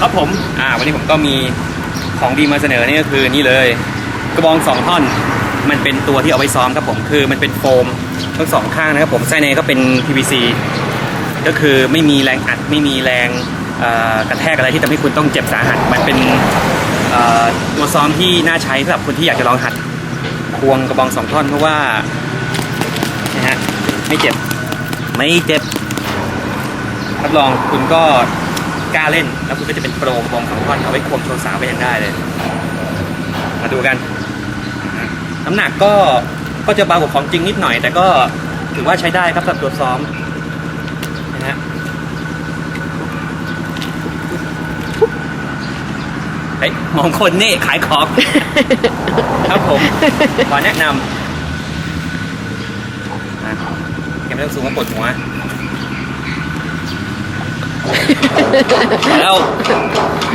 ครับผม อ่า วันนี้ผมก็มีของดีมาเสนอนี่ก็คือนี่เลย กระบองสองท่อน มันเป็นตัวที่เอาไว้ซ้อมครับผม คือมันเป็นโฟมทั้งสองข้างนะครับผมไส้ในก็เป็น PVC ก็คือไม่มีแรงอัดไม่มีแรงกระแทกอะไรที่ทำให้คุณต้องเจ็บสาหัส มันเป็นตัวซ้อมที่น่าใช้สำหรับคนที่อยากจะลองหัดควงกระบองสองท่อนเพราะว่านะฮะไม่เจ็บ ไม่เจ็บรับรองคุณก็ ล้าเล่น แล้วคุณก็จะเป็นโปรบองสองท่อนเอาไว้ควงโชว์สาวไปยังได้เลย มาดูกัน น้ำหนักก็ก็จะเบากว่าของจริงนิดหน่อย แต่ก็ถือว่าใช้ได้ครับสำหรับตัวซ้อมนะฮะเฮ้ยมองคนนี่ขายของ ครับผมขอแนะนำนะยังไม่ต้องสูงมาปวดหัว Tchau.